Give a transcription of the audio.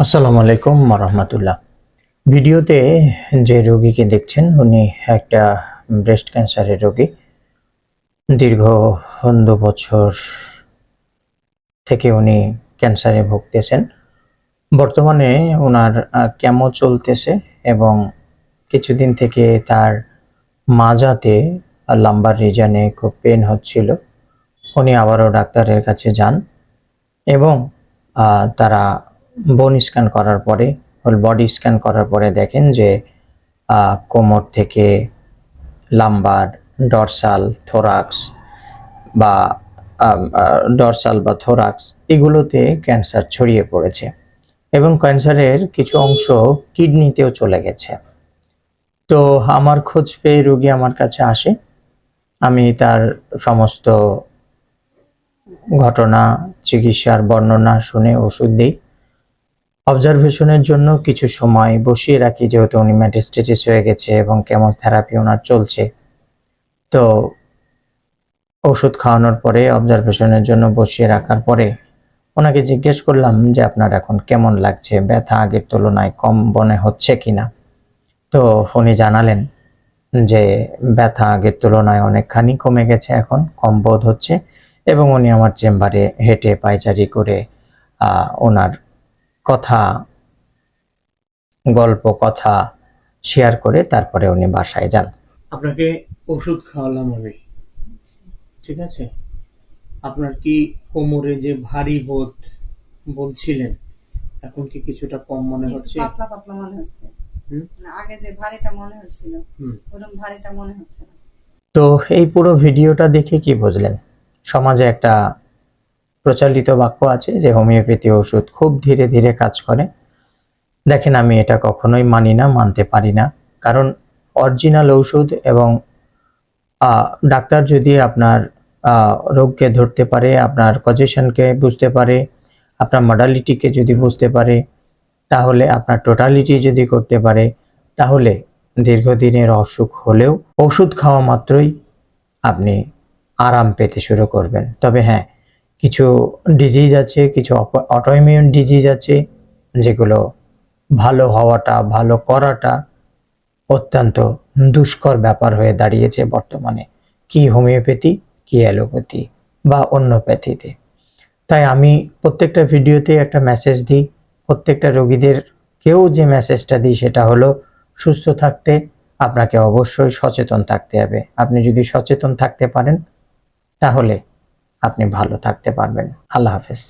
আসসালামু আলাইকুম রহমতুল্লাহ ভিডিওতে যে রোগীকে দেখছেন, উনি একটা ব্রেস্ট ক্যান্সারের রোগী। দীর্ঘ দু বছর থেকে উনি ক্যান্সারে ভুগতেছেন। বর্তমানে ওনার কেমো চলতেছে এবং কিছুদিন থেকে তার মাজাতে লাম্বার রিজনে খুব পেন হচ্ছিল। উনি আবারও ডাক্তারের কাছে যান এবং তারা বোন স্ক্যান করার পরে বডি স্ক্যান করার পরে দেখেন যে কোমর থেকে লাম্বার ডরসাল থোরাক্স বা ডরসাল বা থোরাক্স এগুলোতে ক্যান্সার ছড়িয়ে পড়েছে এবং ক্যান্সারের কিছু অংশ কিডনিতেও চলে গেছে। তো আমার খোঁজ পেয়ে রোগী আমার কাছে আসে। আমি তার সমস্ত ঘটনা, চিকিৎসার বর্ণনা শুনে ওষুধ দিই। অবজারভেশনের জন্য কিছু সময় বসিয়ে রাখি, যেহেতু উনি ম্যাটিস্টেটিস হয়ে গেছে এবং কেমোথেরাপি ওনার চলছে। তো ওষুধ খাওয়ানোর পরে, অবজারভেশনের জন্য বসিয়ে রাখার পরে ওনাকে জিজ্ঞেস করলাম যে, আপনার এখন কেমন লাগছে? ব্যথা আগের তুলনায় কম মনে হচ্ছে কি না তো উনি জানালেন যে, ব্যথা আগের তুলনায় অনেকখানি কমে গেছে এখন, কম বোধ হচ্ছে। এবং উনি আমার চেম্বারে হেঁটে পায়চারি করে ওনার কথা গল্প কথা শেয়ার করে তারপরে উনি বাসায় যান। আপনাকে ওষুধ খাওয়ালাম আমি। ঠিক আছে? আপনার কি কোমরে যে ভারী বোধ বলছিলেন এখন কি কিছুটা কম মনে হচ্ছে? পাতলা পাতলা মনে হচ্ছে। না, আগে যে ভারীটা মনে হচ্ছিল ওরকম ভারীটা মনে হচ্ছে না। তো এই পুরো ভিডিওটা দেখে কি বুঝলেন? সমাজে একটা প্রচলিত বাক্য আছে যে, হোমিওপ্যাথি ওষুধ খুব ধীরে ধীরে কাজ করে। দেখেন, আমি এটা কখনোই মানি না, মানতে পারি না। কারণ, অরিজিনাল ওষুধ এবং ডাক্তার যদি আপনার রোগকে ধরতে পারে, আপনার কজেশনকে বুঝতে পারে, আপনার মডালিটিকে যদি বুঝতে পারে, তাহলে আপনার টোটালিটি যদি করতে পারে, তাহলে দীর্ঘদিনের অসুখ হলেও ওষুধ খাওয়া মাত্রই আপনি আরাম পেতে শুরু করবেন। তবে হ্যাঁ কিছু ডিজিজ আছে, কিছু অটোইমিউন ডিজিজ আছে, যেগুলো ভালো হওয়াটা, ভালো করাটা অত্যন্ত দুষ্কর ব্যাপার হয়ে দাঁড়িয়েছে বর্তমানে। কি হোমিওপ্যাথি, কি অ্যালোপ্যাথি বা অন্য প্যাথিতে। তাই আমি প্রত্যেকটা ভিডিওতে একটা মেসেজ দিই, প্রত্যেকটা রোগীদের কেউ যে মেসেজটা দিই সেটা হলো, সুস্থ থাকতে আপনাকে অবশ্যই সচেতন থাকতে হবে। আপনি যদি সচেতন থাকতে পারেন, তাহলে আপনি ভালো থাকতে পারবেন। আল্লাহ হাফেজ।